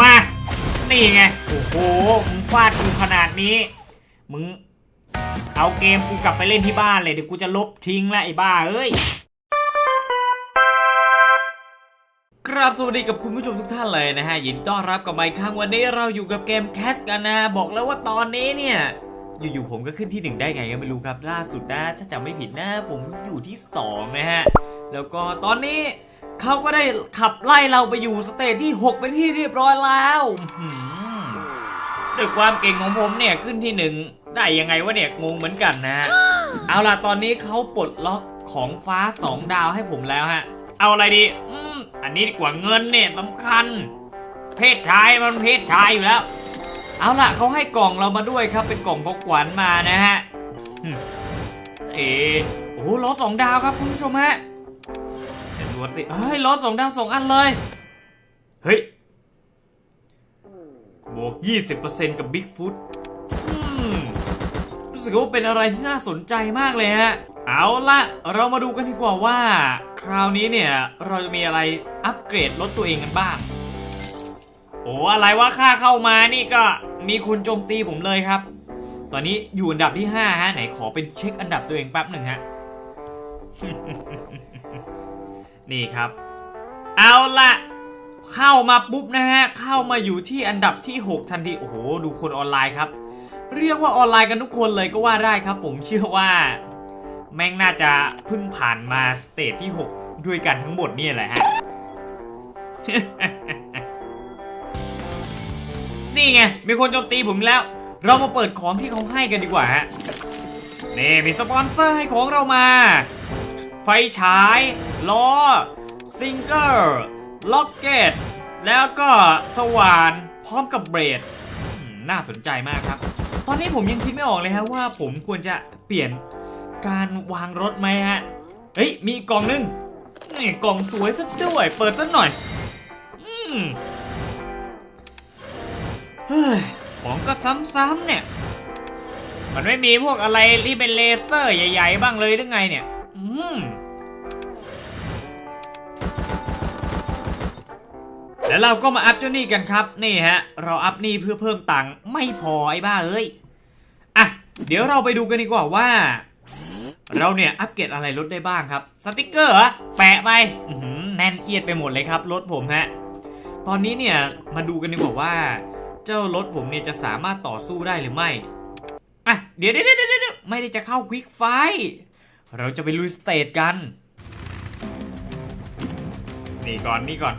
มา นี่ไง โอ้โห มึงฟาดกูขนาดนี้ มึง เอาเกมกูกลับไปเล่นที่บ้านเลย เดี๋ยวกูจะลบทิ้งแล้วไอ้บ้าเอ้ยครับสวัสดีกับคุณผู้ชมทุกท่านเลยนะฮะ ยินดีต้อนรับกลับมาอีกครั้งวันนี้เราอยู่กับเกมแคสกันนะ บอกแล้วว่าตอนนี้เนี่ยอยู่ๆผมก็ขึ้นที่หนึ่งได้ไงก็ไม่รู้ครับล่าสุดนะ ถ้าจำไม่ผิดนะ ผมอยู่ที่สองนะฮะ แล้วก็ตอนนี้ เขาก็ได้ขับไล่เราไปอยู่สเตจที่ 6 เป็นที่เรียบร้อยแล้วอื้อหือด้วยความเก่งของผมเนี่ยขึ้นที่หนึ่งได้ยังไงวะเนี่ยงงเหมือนกันนะฮะเอาล่ะตอนนี้เขาปลดล็อกของฟ้า2ดาวให้ผมแล้วฮะ เอาอะไรดี อืมอันนี้ดีกว่าเงินเนี่ยสำคัญ เพศชายมันเพศชายอยู่แล้ว เอาล่ะเขาให้กล่องเรามาด้วยครับเป็นกล่องของขวัญมานะฮะอืมเออโอ้โหล้อสองดาวครับคุณผู้ชมฮะ จะดูสิ เฮ้ยล้อสองดาวสองอันเลย เฮ้ย บวก 20%กับบิ๊กฟุตรู้สึกว่าเป็นอะไรที่น่าสนใจมากเลยฮะ เอาละเรามาดูกันดีกว่าว่า คราวนี้เนี่ย เราจะมีอะไรอัปเกรดรถตัวเองกันบ้าง โอ้อะไรวะค่าเข้ามานี่ก็มีคนโจมตีผมเลยครับ ตอนนี้อยู่อันดับที่ 5 ฮะ ไหนขอเป็นเช็คอันดับตัวเองแป๊บหนึ่งฮะ นี่ครับ เอาละเข้ามาปุ๊บนะฮะ เข้ามาอยู่ที่อันดับที่ 6 ทันที โอ้โห ดูคนออนไลน์ครับ เรียกว่าออนไลน์กันทุกคนเลยก็ว่าได้ครับ ผมเชื่อว่า แม่งน่าจะเพิ่งผ่านมาสเตจที่ 6 ด้วยกันทั้งหมดนี่แหละฮะ นี่ไง มีคนโจมตีผมแล้ว เรามาเปิดของที่เขาให้กันดีกว่าฮะ นี่มีสปอนเซอร์ให้ของเรามา ฟฉายล้อซิงเกอร์ล็อกเก็ตแล้วก็สว่านพร้อมกับเบรดน่าสนใจมากครับ ตอนนี้ผมยังคิดไม่ออกเลยฮะว่าผมควรจะเปลี่ยนการวางรถไหมฮะเฮ้ยมีกกล่องนึงนี่กล่องสวยซะด้วย เปิดซะหน่อยอืมเฮ้ยของก็ซ้ำๆเนี่ย มันไม่มีพวกอะไรที่เป็นเลเซอร์ใหญ่ ๆ บ้างเลยหรือไงเนี่ย อืม แล้วเราก็มาอัพเจ้าหนี้กันครับ นี่ฮะ เราอัพหนี้เพื่อเพิ่มตังค์ไม่พอไอ้บ้าเอ้ย อะ เดี๋ยวเราไปดูกันดีกว่าว่า เราเนี่ยอัปเกรดอะไรรถได้บ้างครับ สติกเกอร์เหรอแปะไปแน่นเอียดไปหมดเลยครับรถผมฮะ ตอนนี้เนี่ยมาดูกันดีกว่าว่า เจ้ารถผมเนี่ยจะสามารถต่อสู้ได้หรือไม่ อะ เดี๋ยวเดี๋ยวเดี๋ยวไม่ได้จะเข้าควิกไฟ เราจะไปลุยสเตจกัน นี่ก่อนนี่ก่อน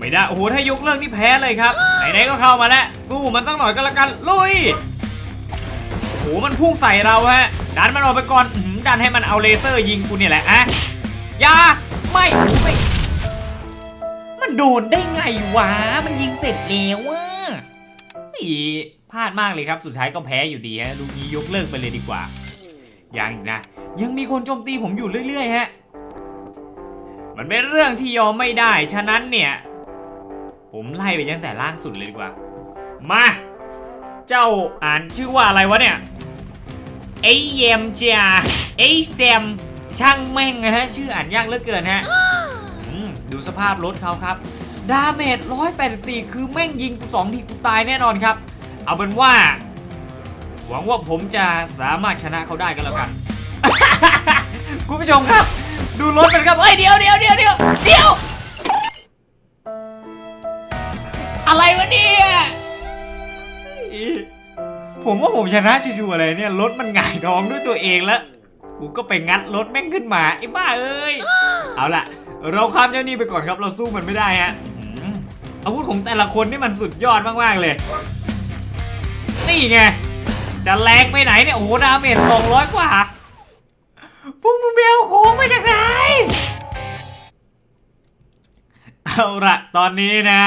ไม่ได้ โอ้โห ถ้ายกเลิกนี่แพ้เลยครับ ไหนๆก็เข้ามาแล้ว สู้มันสักหน่อยก็แล้วกัน ลุย โอ้โห มันพุ่งใส่เราฮะ ดันมันออกไปก่อนอื้อหือดันให้มันเอาเลเซอร์ยิงกูเนี่ยแหละอะยาไม่ไม่ มันโดนได้ไงวะ มันยิงเสร็จแล้วอะอีพลาดมากเลยครับ สุดท้ายก็แพ้อยู่ดีฮะ ลูกนี้ยกเลิกไปเลยดีกว่า ยังนะ ยังมีคนโจมตีผมอยู่เรื่อยๆฮะ มันเป็นเรื่องที่ยอมไม่ได้ ฉะนั้นเนี่ย ผมไล่ไปตั้งแต่ล่างสุดเลยดีกว่า มา เจ้าอ่านชื่อว่าอะไรวะเนี่ยไอเยมเจียไอเซมช่างแม่งนะฮะ ชื่ออ่านยากเหลือเกินฮะดูสภาพรถเขาครับ ดาเมจ184 คือแม่งยิงกูสองทีกูตายแน่นอนครับ เอาเป็นว่า หวังว่าผมจะสามารถชนะเขาได้กันแล้วกัน คุณผู้ชมครับ ดูรถมันครับ เอ้ยเดี๋ยวเดี๋ยวเดี๋ยวเดี๋ยวเดี๋ยว ผมว่าผมชนะชัวร์ๆเลยเนี่ยรถมันหงายท้องด้วยตัวเองแล้วกูก็ไปงัดรถแม่งขึ้นมาไอ้บ้าเอ้ยเอาล่ะ เราข้ามเจ้านี่ไปก่อนครับเราสู้มันไม่ได้ฮะอาวุธของแต่ละคนนี่มันสุดยอดมากๆเลย นี่ไง จะแรงไปไหนเนี่ย โอ้โหดาเมจสองร้อยกว่า พวกมึงไปเอาโค้งมาจากไหน เอาละตอนนี้นะ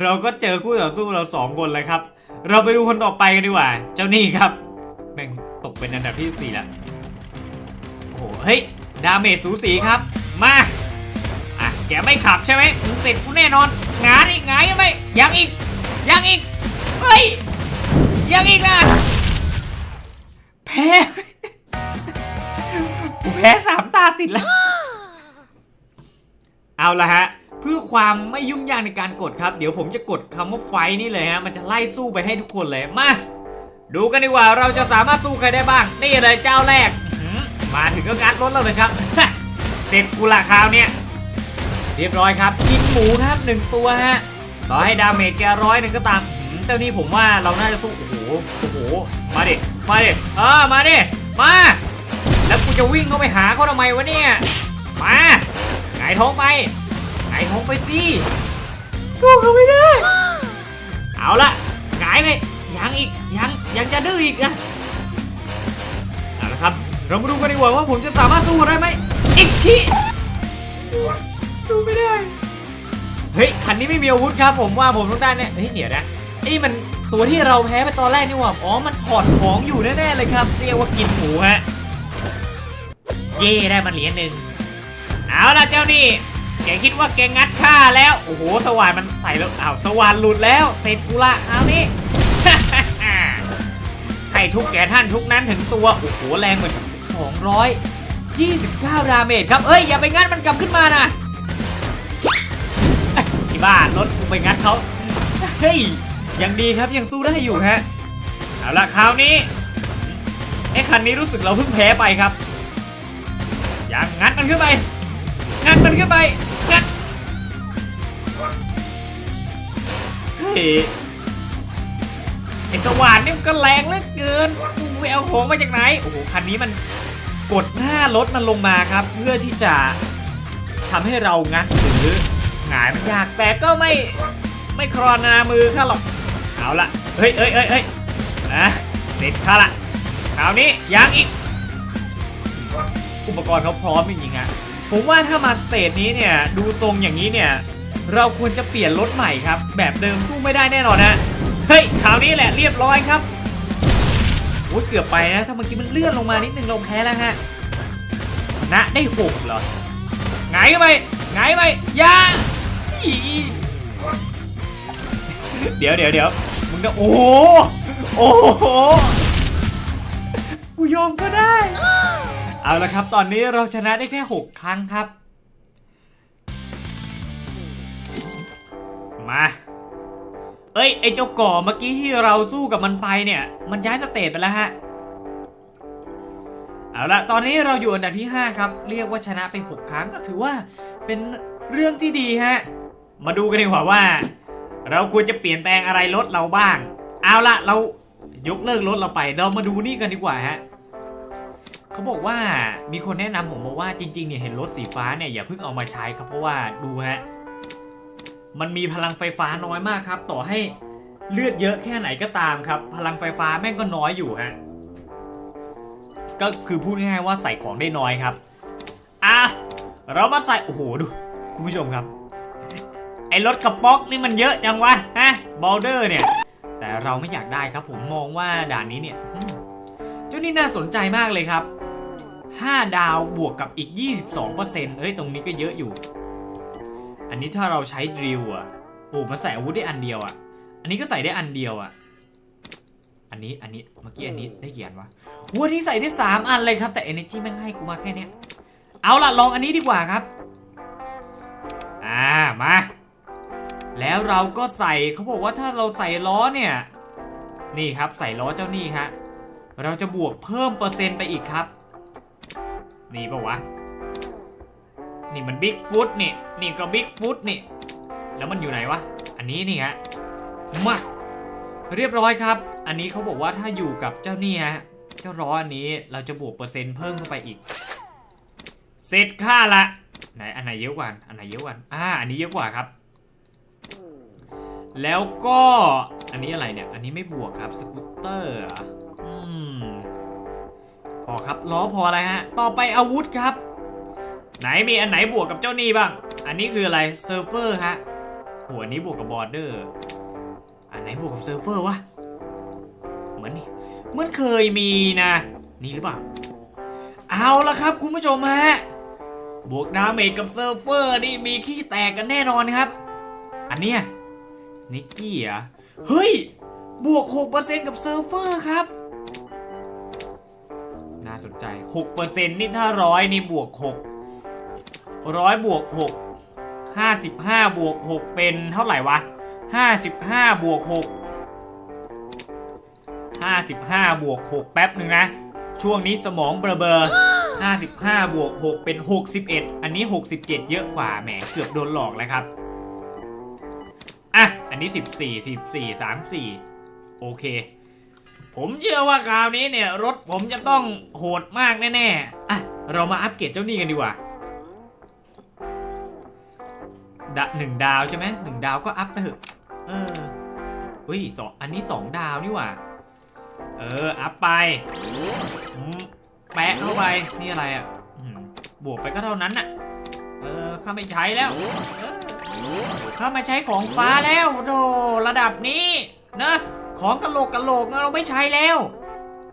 เราก็เจอคู่ต่อสู้เราสองคนแล้วครับ เราไปดูคนต่อไปกันดีกว่า เจ้านี่ครับ แม่งตกเป็นอันดับที่สี่แล้ว โอ้โห เฮ้ย ดาเมจสูสีครับ มา อะ แกไม่ขับใช่ไหมมึงเสร็จกูแน่นอน งานอีกงานยังไม่ยังอีก ยังอีก เฮ้ย ยังอีกนะแพ้กูแพ้สามตาติดแล้ว เอาละฮะ พื่อความไม่ยุ่งยากในการกดครับ เดี๋ยวผมจะกดคำว่าไฟนี่เลยฮะ มันจะไล่สู้ไปให้ทุกคนเลย มา ดูกันดีกว่าเราจะสามารถสู้ใครได้บ้าง นี่เลยเจ้าแรก มาถึงก็งัดรถเราเลยครับ เสร็จกูละคราวเนี้ยเรียบร้อยครับ กินหมูครับหนึ่งตัวฮะ ต่อให้ดาเมจแกร้อยหนึ่งก็ตามอื้ออเจ้านี่ผมว่าเราน่าจะสู้ โอ้โห โอ้โห มาดิ มาดิเออมาดิ มา แล้วกูจะวิ่งเข้าไปหาเขาทำไมวะเนี่ย มาไงายท้องไป งายท้องไปสิสู้เขาไม่ได้ เอาละไงายไปยังอีกยังยังจะดื้ออีกนะเอาละครับ เรามาดูกันดีกว่าว่าผมจะสามารถสู้ได้ไหมอีกทีสู้ไม่ได้ เฮ้ยคันนี้ไม่มีอาวุธครับ ผมว่าผมต้องได้แน่เฮ้ยเดี๋ยวนะไอ้นี่มันตัวที่เราแพ้ไปตอนแรกนี่หว่าอ๋อมันถอดของอยู่แน่ๆเลยครับ เรียกว่ากินหมูฮะเย่ได้มาเหรียญหนึ่งเอาละเจ้านี่ แกคิดว่าแกงัดข้าแล้ว โอ้โห สว่านมันใส่แล้วอ้าวสว่านหลุดแล้ว เสร็จกูละคราวนี้ ให้ทุกแก่ท่านทุกนั้นถึงตัว โอ้โห แรงเหมือน229ดาเมจครับ เอ้ย อย่าไปงัดมันกลับขึ้นมานะที่บ้านรถกูไปงัดเขาเฮ้ย ยังดีครับยังสู้ได้อยู่ฮะ เอาละคราวนี้ไอ้คันนี้รู้สึกเราเพิ่งแพ้ไปครับ ยังงัดมันขึ้นไป งัดมันขึ้นไป งัดเฮ้ยไอ้สว่านนี่มันก็แรงเหลือเกินไปเอาของมาจากไหน โอ้โห คันนี้มันกดหน้ารถมันลงมาครับ เพื่อที่จะทำให้เรางัดหรือหงายมันยากแต่ก็ไม่ไม่ครอนนามือข้าหรอก เอาละเฮ้ยเฮ้ยเฮ้ยเฮ้ยนะเด็ดข้าละคราวนี้ยังอีก อุปกรณ์เขาพร้อมจริงๆฮะผมว่าถ้ามาสเตจนี้เนี่ย ดูทรงอย่างนี้เนี่ย เราควรจะเปลี่ยนรถใหม่ครับ แบบเดิมสู้ไม่ได้แน่นอนนะเฮ้ยคราวนี้แหละเรียบร้อยครับโอ้ยเกือบไปนะถ้าเมื่อกี้มันเลื่อนลงมานิดนึงเราแพ้แล้วฮะนะได้หกเหรอไงไปไงไปยาเดี๋ยวเดี๋ยวเดี๋ยวมึงจะโอ้โหโอ้โหกูยอมก็ได้ เอาละครับ ตอนนี้เราชนะได้แค่ 6 ครั้งครับ มาเอ้ยไอเจ้าก่อเมื่อกี้ที่เราสู้กับมันไปเนี่ย มันย้ายสเตจไปแล้วฮะ เอาละตอนนี้เราอยู่อันดับที่ 5 ครับ เรียกว่าชนะไป 6 ครั้งก็ถือว่าเป็นเรื่องที่ดีฮะ มาดูกันดีกว่าว่า เราควรจะเปลี่ยนแปลงอะไรรถเราบ้าง เอาละเรายกเลิกรถเราไป เรามาดูนี่กันดีกว่าฮะเขาบอกว่ามีคนแนะนำผมบอกว่าจริงๆเนี่ยเห็นรถสีฟ้าเนี่ยอย่าเพิ่งเอามาใช้ครับเพราะว่าดูฮะ มันมีพลังไฟฟ้าน้อยมากครับ ต่อให้เลือดเยอะแค่ไหนก็ตามครับ พลังไฟฟ้าแม่งก็น้อยอยู่ฮะก็คือพูดง่ายๆว่าใส่ของได้น้อยครับอะเรามาใส่โอ้โหดูคุณผู้ชมครับไอ้รถกระป๋อกนี่มันเยอะจังวะฮะบอลเดอร์เนี่ย แต่เราไม่อยากได้ครับ ผมมองว่าด่านนี้เนี่ยเจ้านี่น่าสนใจมากเลยครับ 5 ดาวบวกกับอีก 22%เอ้ยตรงนี้ก็เยอะอยู่ อันนี้ถ้าเราใช้ดริลอะโอ้มันใส่อาวุธได้อันเดียวอะอันนี้ก็ใส่ได้อันเดียวอะอันนี้อันนี้เมื่อกี้อันนี้ได้กี่อันวะหัวที่ใส่ได้ 3 อันเลยครับ แต่ Energy แม่งให้กูมาแค่เนี้ยเอาล่ะลองอันนี้ดีกว่าครับ อ่ามา แล้วเราก็ใส่เขาบอกว่าถ้าเราใส่ล้อเนี่ย นี่ครับใส่ล้อเจ้านี่ฮะเราจะบวกเพิ่มเปอร์เซ็นต์ไปอีกครับ นี่ปะวะ นี่มันบิ๊กฟุตนี่ นี่ก็บิ๊กฟุตนี่ แล้วมันอยู่ไหนวะ อันนี้นี่ฮะมาเรียบร้อยครับ อันนี้เขาบอกว่าถ้าอยู่กับเจ้านี่ฮะ เจ้าล้ออันนี้เราจะบวกเปอร์เซ็นต์เพิ่มเข้าไปอีก เสร็จค่าละ ไหนอันไหนเยอะกว่า อันไหนเยอะกว่า อ่า อันนี้เยอะกว่าครับ แล้วก็ อันนี้อะไรเนี่ย อันนี้ไม่บวกครับ สกูตเตอร์ อืม พอครับ ล้อพออะไรฮะ ต่อไปอาวุธครับ ไหนมีอันไหนบวกกับเจ้านี่บ้าง อันนี้คืออะไรเซิร์ฟเฟอร์ฮะหัวนี้บวกกับบอร์เดอร์ อันไหนบวกกับเซิร์ฟเฟอร์วะ เหมือนนี่เหมือนเคยมีนะ นี่หรือเปล่า เอาละครับคุณผู้ชมฮะ บวกดาเมจกับเซิร์ฟเฟอร์นี่มีขี้แตกกันแน่นอนครับ อันเนี้ยนิกกี้อะเฮ้ย บวก 6%กับเซิร์ฟเวอร์ครับ น่าสนใจ 6%นี่ถ้าร้อยนี่บวก 6 ร้อยบวก6 55บห้าบวก6เป็นเท่าไหร่วะ55บห้าบวก6 55บห้าบวก6แป๊บหนึ่งนะ ช่วงนี้สมองเบลอเบอ55บวก6เป็น61อันนี้67เจ็ดเยอะกว่าแหมเกือบโดนหลอกแล้วครับอะอันนี้14 14 34โอเคผมเชื่อว่าคราวนี้เนี่ยรถผมจะต้องโหดมากแน่ๆ อะ เรามาอัปเกรดเจ้านี่กันดีกว่า ดะหนึ่งดาวใช่ไหมหนึ่งดาวก็อัพไปเถอะ เออเฮ้ยสองอันนี้สองดาวนี่หว่า เออ อัพไปแปะเข้าไป นี่อะไรอะบวกไปก็เท่านั้นน่ะ เออ ข้าไม่ใช้แล้ว ข้ามาใช้ของฟ้าแล้วโดระดับนี้นะ ของกะโหลกกะโหลกเราไม่ใช้แล้ว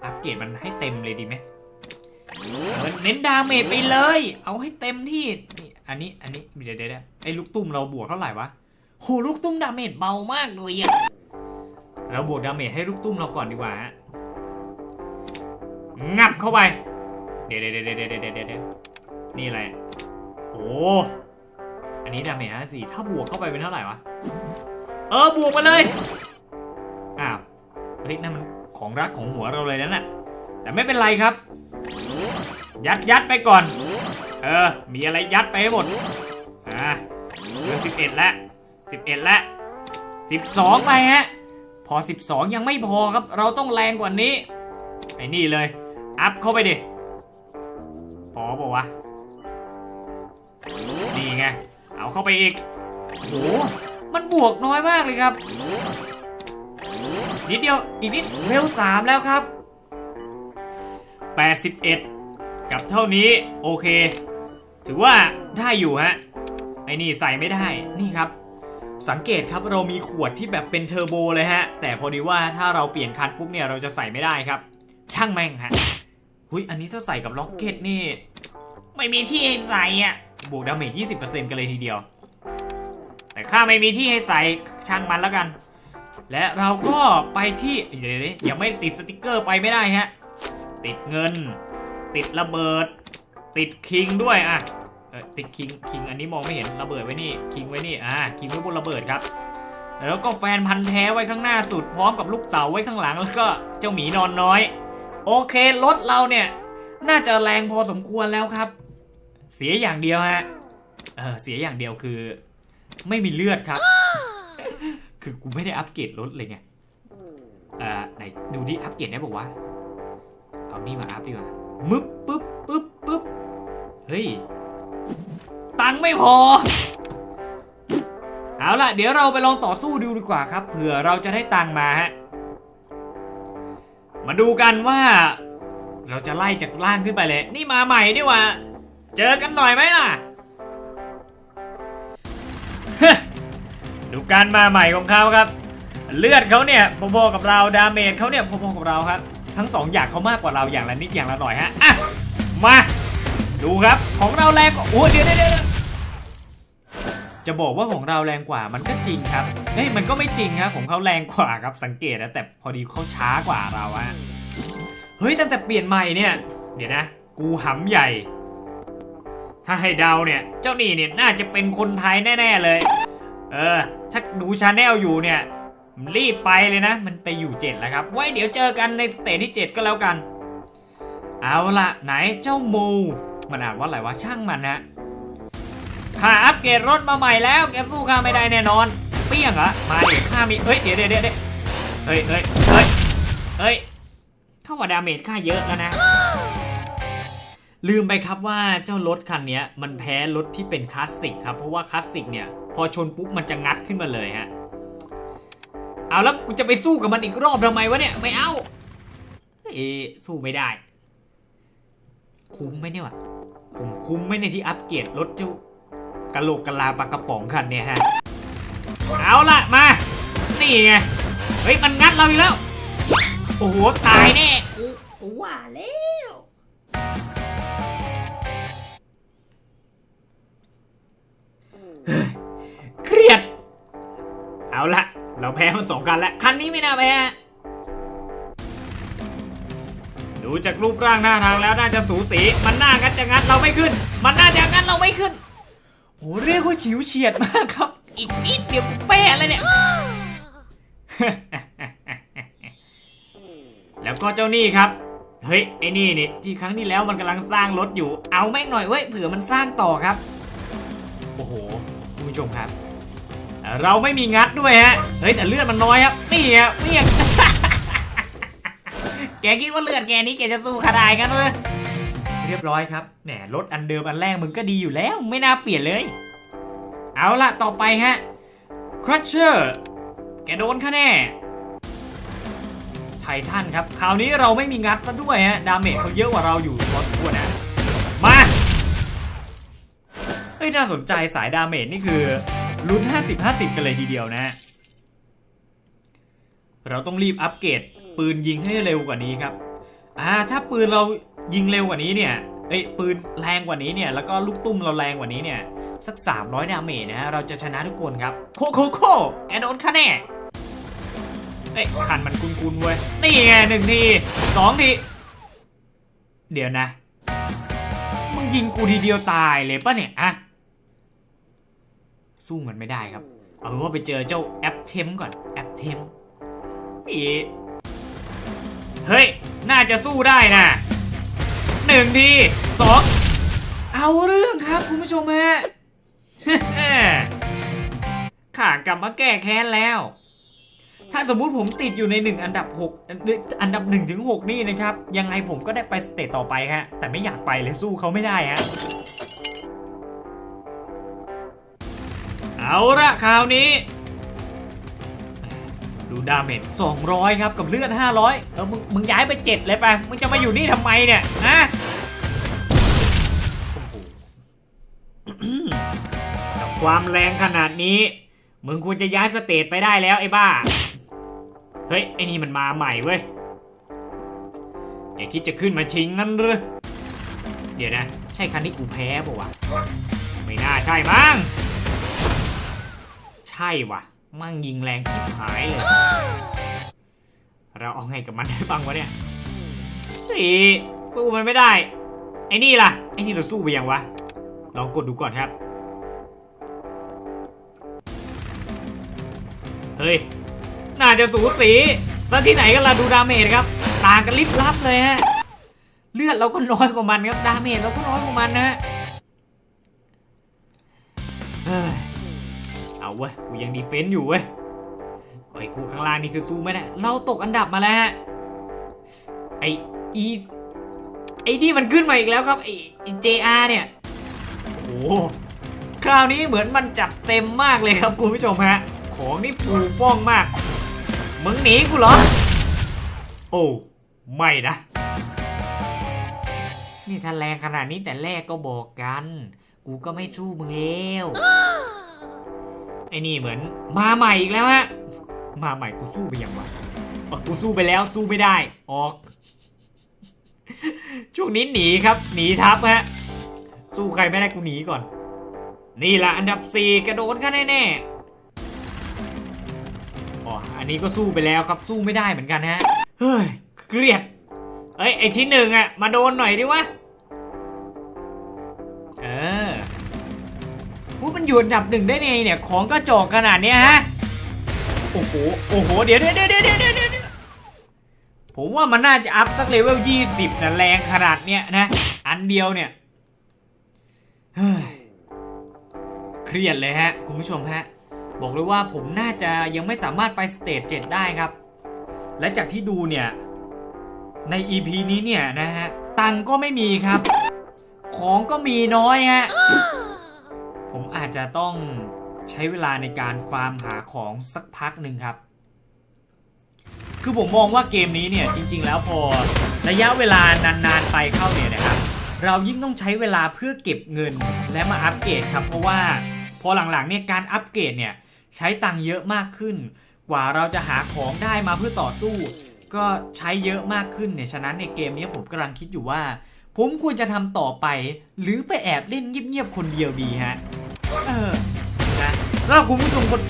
อัปเกรดมันให้เต็มเลยดีไหมเออเน้นดาเมจไปเลย เอาให้เต็มที่ นี่ อันนี้ อันนี้เดี๋ยวเดี๋ยว ไอ้ลูกตุ้มเราบวกเท่าไหร่วะโหลูกตุ้มดาเมจเบามากเลยอะเราบวกดาเมจให้ลูกตุ้มเราก่อนดีกว่าฮะงับเข้าไปเดี๋ยวเดี๋ยวเดี๋ยวเดี๋ยวเดี๋ยวเดี๋ยวเดี๋ยวนี่อะไร โอ้อันนี้ดาเมจห้าสี่ถ้าบวกเข้าไปเป็นเท่าไหร่วะ เออบวกมาเลย อ้าว เฮ้ยนั่นมันของรักของหัวเราเลยนั่นน่ะ แต่ไม่เป็นไรครับ ยัดยัดไปก่อน เออ มีอะไรยัดไปให้หมด อ่าเห ลือสิบเอ็ดแล้วสิบเอ็ดแล้วสิบสองไปฮะ พอสิบสองยังไม่พอครับ เราต้องแรงกว่านี้ ไอ้นี่เลย อัพเข้าไปดิพอปะวะ นี่ไง เอาเข้าไปอีกโหมันบวกน้อยมากเลยครับ นิดเดียว อีกนิดเวลสามแล้วครับ 81 กับเท่านี้โอเค ถือว่าได้อยู่ฮะ อ้นี่ใส่ไม่ได้นี่ครับ สังเกตครับเรามีขวดที่แบบเป็นเทอร์โบเลยฮะ แต่พอดีว่าถ้าเราเปลี่ยนคันปุ๊บเนี่ยเราจะใส่ไม่ได้ครับ ช่างแม่งฮะหุยอันนี้ถ้าใส่กับล็อกเก็ตนี่ ไม่มีที่ให้ใส่อะบวกดาเมจ20%กันเลยทีเดียว แต่ข้าไม่มีที่ให้ใส่ช่างมันแล้วกัน และเราก็ไปที่เดี๋ยวยังไม่ติดสติกเกอร์ไปไม่ได้ฮะติดเงิน ติดระเบิด ติดคิงด้วยอะ ติดคิงคิงอันนี้มองไม่เห็นระเบิดไว้นี่คิงไว้นี่อ่าคิงไว้บนระเบิดครับ แล้วก็แฟนพันธ์แท้ไว้ข้างหน้าสุดพร้อมกับลูกเต๋าไว้ข้างหลัง แล้วก็เจ้าหมีนอนน้อย โอเครถเราเนี่ย น่าจะแรงพอสมควรแล้วครับ เสียอย่างเดียวฮะเออเสียอย่างเดียวคือ ไม่มีเลือดครับ คือกูไม่ได้อัปเกรดรถเลยไงอ่าไหนดูดิอัปเกรดได้บอกว่าเอานี่มาอัพดีกว่ามึบปึ๊บปึ๊บปึ๊บเฮ้ย ตังค์ไม่พอ เอาล่ะ เดี๋ยวเราไปลองต่อสู้ดูดีกว่าครับเผื่อเราจะได้ตังค์มาฮะ มาดูกันว่า เราจะไล่จากล่างขึ้นไปเลย นี่มาใหม่ดีกว่า เจอกันหน่อยไหมล่ะ ดูการมาใหม่ของเขาครับ เลือดเขาเนี่ยพอๆกับเราดาเมจเขาเนี่ยพอๆกับเราครับ ทั้งสองอย่างเขามากกว่าเราอย่างละนิดอย่างละหน่อยฮะอะมา ดูครับของเราแรงกว่าโอ้เดี๋ยวเดี๋ยวเดี๋ยวจะบอกว่าของเราแรงกว่ามันก็จริงครับเฮ้ยมันก็ไม่จริงครับของเขาแรงกว่าครับสังเกตนะแต่พอดีเขาช้ากว่าเราอะเฮ้ยตั้งแต่เปลี่ยนใหม่เนี่ยเดี๋ยวนะ กูหำใหญ่ ถ้าให้เดาเนี่ย เจ้านี่เนี่ยน่าจะเป็นคนไทยแน่ๆเลย เออ ถ้าดูชาแนลอยู่เนี่ยรีบไปเลยนะ มันไปอยู่เจ็ดแล้วครับ ไว้เดี๋ยวเจอกันในสเตจที่ 7 ก็แล้วกัน เอาละไหนเจ้ามู มันอ่านว่าอะไรวะช่างมันนะข้าอัปเกรดรถมาใหม่แล้วแกสู้ข้าไม่ได้แน่นอน เปี้ยงเหรอมาดิข้ามีเอ้ยเดี๋ยวเดี๋ยวเดี๋ยวเฮ้ยเฮ้ยเฮ้ยเฮ้ยเข้าว่าดาเมจข้าเยอะแล้วนะ ลืมไปครับว่าเจ้ารถคันนี้มันแพ้รถที่เป็นคลาสสิกครับ เพราะว่าคลาสสิกเนี่ย พอชนปุ๊บมันจะงัดขึ้นมาเลยฮะเอาแล้วกูจะไปสู้กับมันอีกรอบทำไมวะเนี่ยไม่เอาเอสู้ไม่ได้ คุ้มไหมเนี่ยวะ ผมคุ้มไหมในที่อัปเกรดรถเจ้ากะโหลกกะลาปลากระป๋องคันเนี่ยฮะ เอาละมา นี่ไง เฮ้ย มันงัดเราอีกแล้ว โอ้โห ตายแน่กูกูว่าแล้วเครียด เอาละเราแพ้มันสองคันแล้ว คันนี้ไม่น่าแพ้ ดูจากรูปร่างหน้าทางแล้วน่าจะสูสี มันน่างัดจะงัดเราไม่ขึ้น มันน่าจะงัดเราไม่ขึ้นโหเรียกว่าฉิวเฉียดมากครับ อีกนิดเดียวแป้เลยเนี่ย แล้วก็เจ้านี่ครับ เฮ้ยไอ้นี่นี่ที่ครั้งที่แล้วมันกำลังสร้างรถอยู่ เอาแม่งหน่อยเว้ยเผื่อมันสร้างต่อครับ โอ้โหคุณผู้ชมครับ เราไม่มีงัดด้วยฮะ เฮ้ยแต่เลือดมันน้อยครับ นี่ฮะเมียง แกคิดว่าเลือดแกนี้แกจะสู้ขนาดกันเลย เรียบร้อยครับ แหมรถอันเดิมอันแรกมึงก็ดีอยู่แล้ว ไม่น่าเปลี่ยนเลย เอาละต่อไปฮะ Crusher แกโดนค่ะแน่ ไททันครับ คราวนี้เราไม่มีงัดซะด้วยฮะ ดาเมจเขาเยอะกว่าเราอยู่พอสมควรนะ มาเฮ้ยน่าสนใจสายดาเมจนี่คือลุ้น 50-50 กันเลยทีเดียวนะ เราต้องรีบอัปเกรด ปืนยิงให้เร็วกว่านี้ครับอ่าถ้าปืนเรายิงเร็วกว่านี้เนี่ยเอ้ยปืนแรงกว่านี้เนี่ยแล้วก็ลูกตุ้มเราแรงกว่านี้เนี่ยสัก 300 ดาเมจนะฮะเราจะชนะทุกคนครับโคโคโคแกโดนคะแน่เอ้ยคันมันคุ้นๆเว้ยนี่ไงหนึ่งทีสองทีเดี๋ยวนะมึงยิงกูทีเดียวตายเลยปะเนี่ยอะสู้มันไม่ได้ครับ เอาเป็นว่าไปเจอเจ้าแอปเทมก่อนแอปเทมอี เฮ้ย น่าจะสู้ได้นะหนึ่งทีสองเอาเรื่องครับคุณผู้ชมฮะข่ากลับมาแก้แค้นแล้ว ถ้าสมมุติผมติดอยู่ในหนึ่งอันดับหกอันดับหนึ่งถึงหกนี่นะครับ ยังไงผมก็ได้ไปสเตจต่อไปฮะ แต่ไม่อยากไปเลยสู้เขาไม่ได้ฮะ เอาละคราวนี้ ดูดาเมจ200 ครับกับเลือด 500 เออมึงมึงย้ายไป 7 เลยไปะมึงจะมาอยู่นี่ทำไมเนี่ยฮะโอ้โหกับความแรงขนาดนี้ มึงควรจะย้ายสเตจไปได้แล้วไอ้บ้า เฮ้ย ไอ้นี่มันมาใหม่เว้ยแกคิดจะขึ้นมาชิงงั้นหรือ เดี๋ยวนะ ใช่คันที่กูแพ้ป่าวะ ไม่น่าใช่มั้ง ใช่ว่ะ มั่งยิงแรงชิบหายเลย เราเอาไงกับมันได้บ้างวะเนี่ยสีสู้มันไม่ได้ ไอ้นี่ล่ะ ไอ้นี่เราสู้ไปยังวะ ลองกดดูก่อนครับ เฮ้ย น่าจะสูสีซะที่ไหนกันล่ะดูดาเมจครับ ต่างกันลิบลับเลยฮะ เลือดเราก็น้อยกว่ามันครับ ดาเมจเราก็น้อยกว่ามันนะฮะ เอาเว้ยกูยังดีเฟนต์อยู่เว้ยไอ้กูข้างล่างนี่คือสู้ไม่ได้เราตกอันดับมาแล้วฮะไออีไอ้นี่มันขึ้นมาอีกแล้วครับไอ้ไอ้ JR เนี่ยโอ้คราวนี้เหมือนมันจัดเต็มมากเลยครับคุณผู้ชมฮะของนี่ฟูฟ่องมากมึงหนีกูเหรอ โอ้ไม่นะ นี่ถ้าแรงขนาดนี้แต่แรกก็บอกกัน กูก็ไม่สู้มึงแล้ว ไอ้นี่เหมือนมาใหม่อีกแล้วฮะ มาใหม่กูสู้ไปยังวะออกูสู้ไปแล้วสู้ไม่ได้ ออก ช่วงนี้หนีครับ หนีทับฮะ สู้ใครไม่ได้กูหนีก่อน นี่แหละอันดับ 4 กระโดดกันแน่ๆอ๋อ อันนี้ก็สู้ไปแล้วครับสู้ไม่ได้เหมือนกันฮะ เฮ้ยเครียด เอ้ยไอที่หนึ่งอะมาโดนหน่อยดิวะ มันอยู่อันดับหนึ่งได้ไงเนี่ยของก็จอกขนาดเนี้ยฮะโอ้โหโอ้โหเดี๋ยวเดี๋ยวเดี๋ยวเดี๋ยวเดี๋ยวผมว่ามันน่าจะอัพสักเลเวล20นะแรงขนาดเนี้ยนะอันเดียวเนี่ยเฮ้ยเครียดเลยฮะ คุณผู้ชมฮะ บอกเลยว่าผมน่าจะยังไม่สามารถไปสเตจ7ได้ครับ และจากที่ดูเนี่ย ใน EP นี้เนี่ยนะฮะ ตังก็ไม่มีครับ ของก็มีน้อยฮะ ผมอาจจะต้องใช้เวลาในการฟาร์มหาของสักพักหนึ่งครับ คือผมมองว่าเกมนี้เนี่ยจริง ๆ แล้วพอระยะเวลานานๆไปเข้าเนี่ยนะครับ เรายิ่งต้องใช้เวลาเพื่อเก็บเงินและมาอัปเกรดครับ เพราะว่าพอหลังๆเนี่ยการอัปเกรดเนี่ยใช้ตังค์เยอะมากขึ้น กว่าเราจะหาของได้มาเพื่อต่อสู้ ก็ใช้เยอะมากขึ้นเนี่ยฉะนั้นในเกมนี้ผมกำลังคิดอยู่ว่า ผมควรจะทำต่อไป หรือไปแอบเล่นเงียบๆคนเดียวดีฮะ เออนะสำหรับคุณผู้ชมคน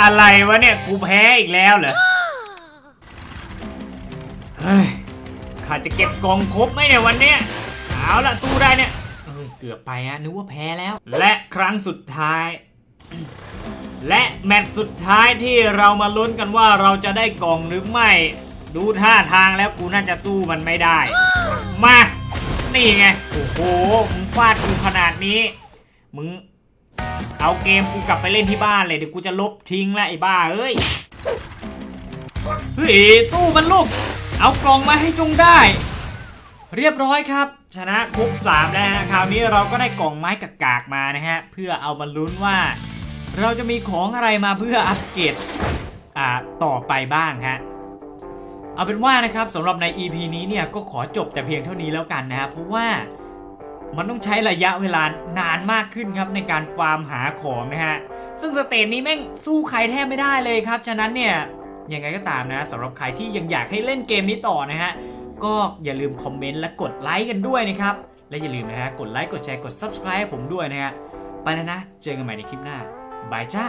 อะไรวะเนี่ย กูแพ้อีกแล้วเหรอ เฮ้ยข้าจะเก็บกองครบไหมเนี่ยวันเนี้ยเอาละสู้ได้เนี่ยเอเกือบไปฮะนึกว่าแพ้แล้ว และครั้งสุดท้าย และแมตช์สุดท้ายที่เรามาลุ้นกันว่าเราจะได้กล่องหรือไม่ ดูท่าทางแล้วกูน่าจะสู้มันไม่ได้ มา นี่ไง โอ้โห มึงฟาดกูขนาดนี้ มึง เอาเกมกูกลับไปเล่นที่บ้านเลยเดี๋ยวกูจะลบทิ้งล้วไอ้บ้าเอ้ย เฮ้ยสู้มันลูก เอากล่องมาให้จงได้ เรียบร้อยครับ ชนะครบสามแล้วนะคราวนี้เราก็ได้กล่องไม้กากากๆมานะฮะ เพื่อเอามาลุ้นว่า เราจะมีของอะไรมาเพื่ออัปเกรดอ่าต่อไปบ้างฮะ เอาเป็นว่านะครับสำหรับใน EP นี้เนี่ยก็ขอจบแต่เพียงเท่านี้แล้วกันนะฮะเพราะว่ามันต้องใช้ระยะเวลานานมากขึ้นครับในการฟาร์มหาของนะฮะ ซึ่งสเตจนี้แม่งสู้ใครแทบไม่ได้เลยครับ ฉะนั้นเนี่ยยังไงก็ตามนะสำหรับใครที่ยังอยากให้เล่นเกมนี้ต่อนะฮะ ก็อย่าลืมคอมเมนต์และกดไลค์กันด้วยนะครับ และอย่าลืมนะฮะกดไลค์กดแชร์กด subscribe ให้ผมด้วยนะฮะ ไปแล้วนะ เจอกันใหม่ในคลิปหน้าบายจ้า